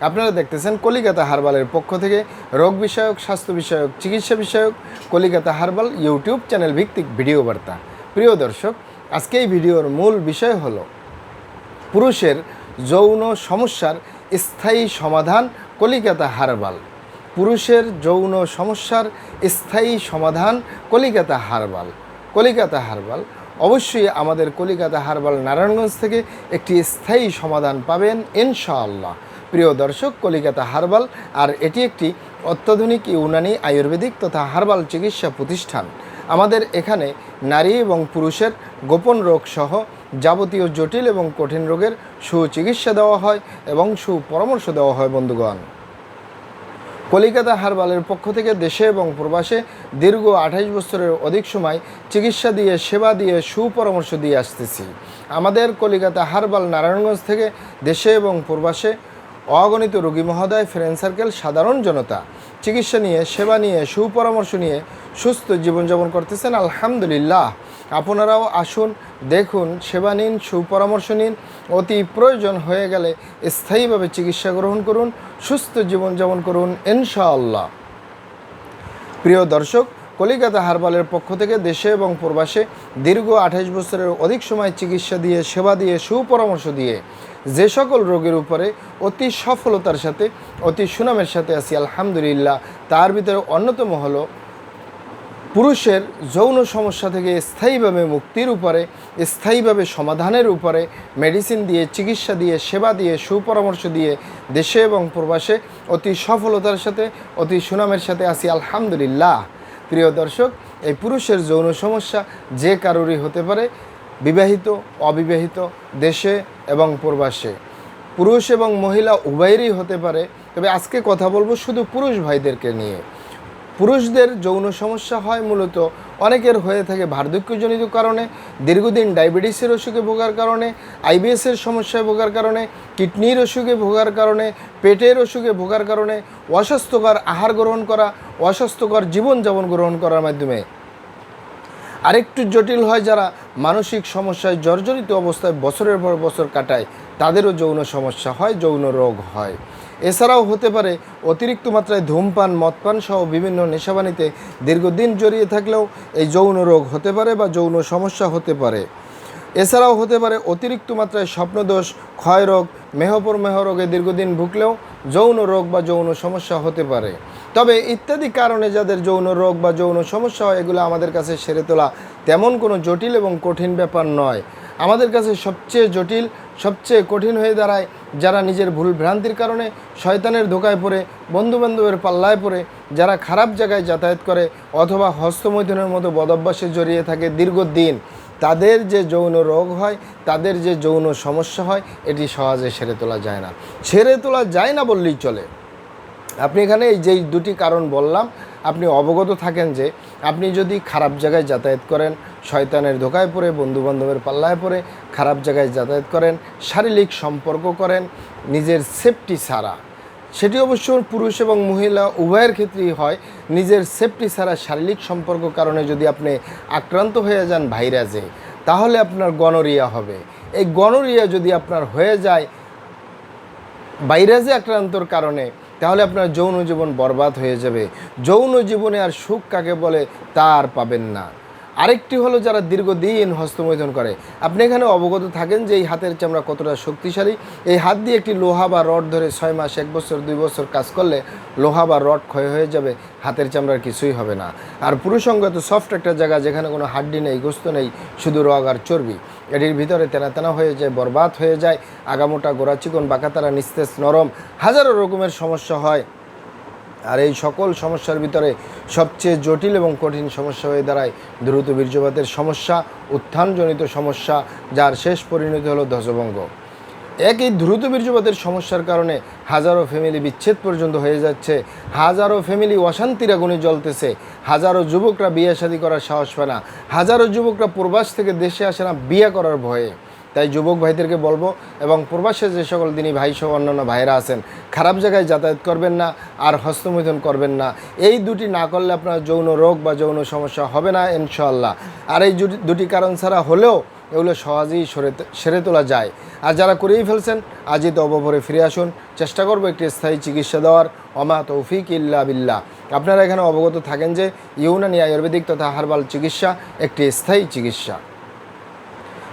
আপনারা দেখতেছেন কলিকাতা হারবালের পক্ষ থেকে রোগ বিষয়ক, স্বাস্থ্য বিষয়ক, চিকিৎসা বিষয়ক কলিকাতা হারবাল ইউটিউব চ্যানেল ভিত্তিক ভিডিও বার্তা। প্রিয় দর্শক, আজকে এই ভিডিওর মূল বিষয় হল পুরুষের যৌন সমস্যার স্থায়ী সমাধান কলিকাতা হারবাল। পুরুষের যৌন সমস্যার স্থায়ী সমাধান কলিকাতা হারবাল। কলিকাতা হারবাল, অবশ্যই আমাদের কলিকাতা হারবাল নারায়ণগঞ্জ থেকে একটি স্থায়ী সমাধান পাবেন ইনশাআল্লাহ। প্রিয় দর্শক, কলিকাতা হারবাল আর এটি একটি অত্যাধুনিক ইউনানি আয়ুর্বেদিক তথা হারবাল চিকিৎসা প্রতিষ্ঠান। আমাদের এখানে নারী এবং পুরুষের গোপন রোগ সহ যাবতীয় জটিল এবং কঠিন রোগের সুচিকিৎসা দেওয়া হয় এবং সুপরামর্শ দেওয়া হয়, বন্ধুগণ। কলিকাতা হারবালের পক্ষ থেকে দেশে এবং প্রবাসে দীর্ঘ আঠাইশ বছরের অধিক সময় চিকিৎসা দিয়ে, সেবা দিয়ে, সুপরামর্শ দিয়ে আসতেছি। আমাদের কলিকাতা হারবাল নারায়ণগঞ্জ থেকে দেশে এবং প্রবাসে অগণিত রোগী মহোদয় ফ্রেন্ড সার্কেল সাধারণ জনতা। চিকিৎসা নিয়ে, সেবা নিয়ে, সুপরামর্শ নিয়ে সুস্থ জীবনযাপন করতেছেন, আলহামদুলিল্লাহ। আপনারাও আসুন, দেখুন, সেবা নিন, সুপরামর্শ নিন। অতি প্রয়োজন হয়ে গেলে স্থায়ীভাবে চিকিৎসা গ্রহণ করুন, সুস্থ জীবনযাপন করুন, ইনশাআল্লাহ। প্রিয় দর্শক, কলিকাতা হারবালের পক্ষ থেকে দেশে এবং প্রবাসে দীর্ঘ আঠাইশ বছরের অধিক সময় চিকিৎসা দিয়ে, সেবা দিয়ে, সুপরামর্শ দিয়ে যে সকল রোগের উপরে অতি সফলতার সাথে, অতি সুনামের সাথে আছি, আলহামদুলিল্লাহ। তার ভিতরে অন্যতম হলো পুরুষের যৌন সমস্যা থেকে স্থায়ীভাবে মুক্তির উপরে, স্থায়ীভাবে সমাধানের উপরে মেডিসিন দিয়ে, চিকিৎসা দিয়ে, সেবা দিয়ে, সুপরামর্শ দিয়ে দেশে এবং প্রবাসে অতি সফলতার সাথে, অতি সুনামের সাথে আসি আলহামদুলিল্লাহ। প্রিয় দর্শক, এই পুরুষের যৌন সমস্যা যে কারোরই হতে পারে বিবাহিত, অবিবাহিত দেশে এবং প্রবাসে। পুরুষ এবং মহিলা উভয়েরই হতে পারে, তবে আজকে কথা বলব শুধু পুরুষ ভাইদেরকে নিয়ে। পুরুষদের যৌন সমস্যা হয় মূলত অনেকের হয়ে থাকে বার্ধক্যজনিত কারণে, দীর্ঘদিন ডায়াবেটিসের অসুখে ভোগার কারণে, আইবিএসের সমস্যায় ভোগার কারণে, কিডনির অসুখে ভোগার কারণে, পেটের অসুখে ভোগার কারণে, অস্বাস্থ্যকর আহার গ্রহণ করা, অস্বাস্থ্যকর জীবনযাপন গ্রহণ করার মাধ্যমে। আরেকটু জটিল হয় যারা মানসিক সমস্যায় জর্জরিত অবস্থায় বছরের পর বছর কাটায়, তাদেরও যৌন সমস্যা হয়, যৌন রোগ হয়। এছাড়াও হতে পারে অতিরিক্ত মাত্রায় ধূমপান, মদপান সহ বিভিন্ন নেশাবানিতে দীর্ঘদিন জড়িয়ে থাকলেও এই যৌন রোগ হতে পারে বা যৌন সমস্যা হতে পারে। এছাড়াও হতে পারে অতিরিক্ত মাত্রায় স্বপ্নদোষ ক্ষয় রোগ মেহপর মেহ রোগে দীর্ঘদিন ভুগলেও যৌন রোগ বা যৌন সমস্যা হতে পারে। তবে ইত্যাদি কারণে যাদের যৌন রোগ বা যৌন সমস্যা হয়, এগুলো আমাদের কাছে সেরে তোলা তেমন কোনো জটিল এবং কঠিন ব্যাপার নয়। আমাদের কাছে সবচেয়ে জটিল, সবচেয়ে কঠিন হয়ে দাঁড়ায় যারা নিজের ভুল ভ্রান্তির কারণে শয়তানের ধোকায় পড়ে, বন্ধুবান্ধবের পাল্লায় পড়ে, যারা খারাপ জায়গায় যাতায়াত করে অথবা হস্তমৈথুনের মতো বদভ্যাসে জড়িয়ে থাকে দীর্ঘদিন। তাদের যে যৌন রোগ হয়, তাদের যে যৌন সমস্যা হয়, এটি সহজে সেরে তোলা যায় না। ছেড়ে তোলা যায় না বললেই চলে। আপনি এখানে এই যেই দুটি কারণ বললাম, আপনি অবগত থাকেন যে আপনি যদি খারাপ জায়গায় যাতায়াত করেন, শয়তানের ধোকায় পড়ে, বন্ধুবান্ধবের পাল্লায় পড়ে, খারাপ জায়গায় যাতায়াত করেন, শারীরিক সম্পর্ক করেন, নিজের সেফটি ছাড়া, সেটি অবশ্য পুরুষ এবং মহিলা উভয়ের ক্ষেত্রেই হয়, নিজের সেফটি ছাড়া শারীরিক সম্পর্ক কারণে যদি আপনি আক্রান্ত হয়ে যান ভাইরাসে তাহলে আপনার গনোরিয়া হবে। এই গনোরিয়া যদি আপনার হয়ে যায় ভাইরাসে আক্রান্তর কারণে তাহলে আপনার যৌন জীবন বরবাদ হয়ে যাবে। যৌন জীবনে আর সুখ কাকে বলে তা আর পাবেন না। আরেকটি হলো যারা দীর্ঘদিন হস্তমৈথুন করে। আপনি এখানে অবগত থাকেন যে এই হাতের চামড়া কতটা শক্তিশালী। এই হাত দিয়ে একটি লোহা বা রড ধরে ছয় মাস, এক বছর, দুই বছর কাজ করলে লোহা বা রড ক্ষয় হয়ে যাবে, হাতের চামড়ার কিছুই হবে না। আর পুরুষঙ্গ তো সফট একটা জায়গা যেখানে কোনো হাড্ডি নেই, গোস্ত নেই, শুধু রগ আর চর্বি। এটির ভিতরে তেনা তেনা হয়ে যায়, বরবাদ হয়ে যায়, আগামোটা গোড়া চিকন, বাঁকাতারা, নিস্তেজ, নরম, হাজারো রকমের সমস্যা হয়। আর এই সকল সমস্যার ভিতরে সবচেয়ে জটিল এবং কঠিন সমস্যা হয়ে দাঁড়ায় দ্রুত বীর্যপাতের সমস্যা, উত্থানজনিত সমস্যা, যার শেষ পরিণতি হলো ধ্বজভঙ্গ। একই দ্রুত বীর্যপাতের সমস্যার কারণে হাজারো ফ্যামিলি বিচ্ছেদ পর্যন্ত হয়ে যাচ্ছে। হাজারো ফ্যামিলি অশান্তির আগুনে জ্বলতেছে। হাজারো যুবকরা বিয়ে শাদী করার সাহস পায় না। হাজারো যুবকরা প্রবাস থেকে দেশে আসে না, বিয়ে করার ভয়ে। তাই যুবক ভাইদেরকে বলব এবং প্রবাসে যে সকল দিনই ভাই সহ অন্যান্য ভাইরা আছেন, খারাপ জায়গায় যাতায়াত করবেন না আর হস্তমৈথুন করবেন না। এই দুটি না করলে আপনার যৌন রোগ বা যৌন সমস্যা হবে না ইনশাল্লাহ আর এই দুটি কারণ ছাড়া হলেও এগুলো সহজেই সরে, সেরে তোলা যায়। আর যারা করেই ফেলছেন, আজই তো অবভরে ফিরে আসুন। চেষ্টা করব একটি স্থায়ী চিকিৎসা দেওয়ার। অমা তৌফিক ইল্লা বিল্লাহ। আপনারা এখানে অবগত থাকেন যে ইউনানি আয়ুর্বেদিক তথা হার্বাল চিকিৎসা একটি স্থায়ী চিকিৎসা।